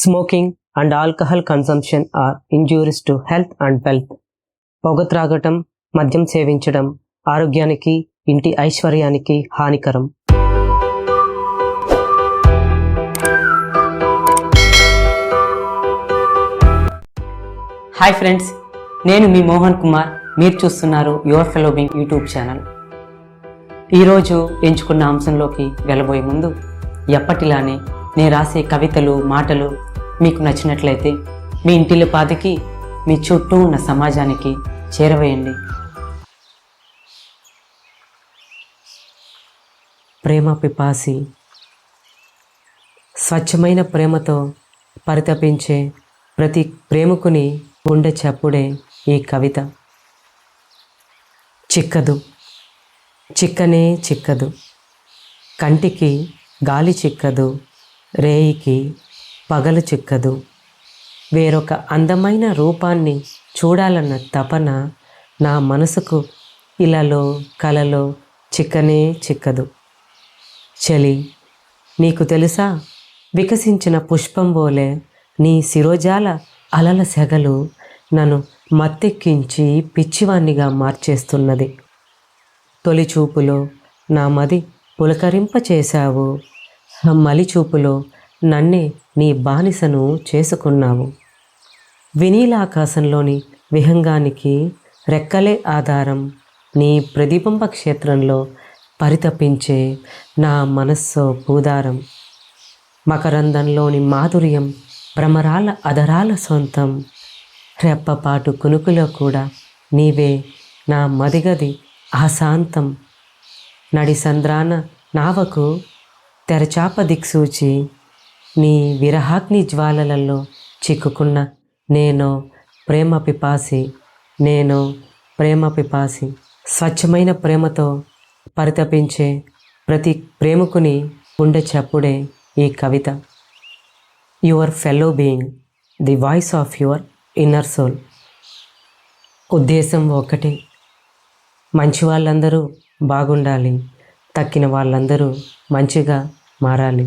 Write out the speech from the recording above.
Smoking and alcohol consumption are injuries to health and wealth పొగ త్రాగటం మద్యం సేవించడం ఆరోగ్యానికి ఇంటి ఐశ్వర్యానికి హానికరం. హాయ్ ఫ్రెండ్స్ నేను మీ మోహన్ కుమార్. మీరు చూస్తున్నారు యువర్ ఫెలోబింగ్ యూట్యూబ్ ఛానల్ ఈరోజు ఎంచుకున్న అంశంలోకి వెళ్ళబోయే ముందు ఎప్పటిలానే నేను రాసే కవితలు మాటలు మీకు నచ్చినట్లయితే మీ ఇంటిలో పాదికి మీ చుట్టూ ఉన్న సమాజానికి చేరవేయండి. ప్రేమ పిపాసి స్వచ్ఛమైన ప్రేమతో పరితపించే ప్రతి ప్రేమకుని గుండె చప్పుడే ఈ కవిత. చిక్కదు చిక్కనే చిక్కదు. కంటికి గాలి చిక్కదు రేయికి పగలు చిక్కదు. వేరొక అందమైన రూపాన్ని చూడాలన్న తపన నా మనసుకు ఇలాలో కలలో చిక్కనే చిక్కదు. చలి నీకు తెలుసా? వికసించిన పుష్పం పోలే నీ శిరోజాల అలల సెగలు నన్ను మత్తెక్కించి పిచ్చివాణ్ణిగా మార్చేస్తున్నది. తొలి చూపులో నా మది పులకరింప చేశావు మలి చూపులో నన్నే నీ బానిసను చేసుకున్నావు. వినీలాకాశంలోని విహంగానికి రెక్కలే ఆధారం. నీ ప్రతిబింబ క్షేత్రంలో పరితపించే నా మనస్సు భూదారం మకరందంలోని మాధుర్యం భ్రమరాల అధరాల సొంతం. రెప్పపాటు కునుకులో కూడా నీవే నా మదిగది ఆశాంతం నడిసంద్రాన నావకు తెరచాప దిక్సూచి నీ విరహాగ్ని జ్వాలలలో చిక్కుకున్న నేను ప్రేమ పిపాసి నేను ప్రేమ పిపాసి స్వచ్ఛమైన ప్రేమతో పరితపించే ప్రతి ప్రేమకుని గుండె చప్పుడే ఈ కవిత. Your fellow being the voice of your inner soul ఉద్దేశం ఒకటి. మంచి వాళ్ళందరూ బాగుండాలి. తక్కిన వాళ్ళందరూ మంచిగా మారాలి.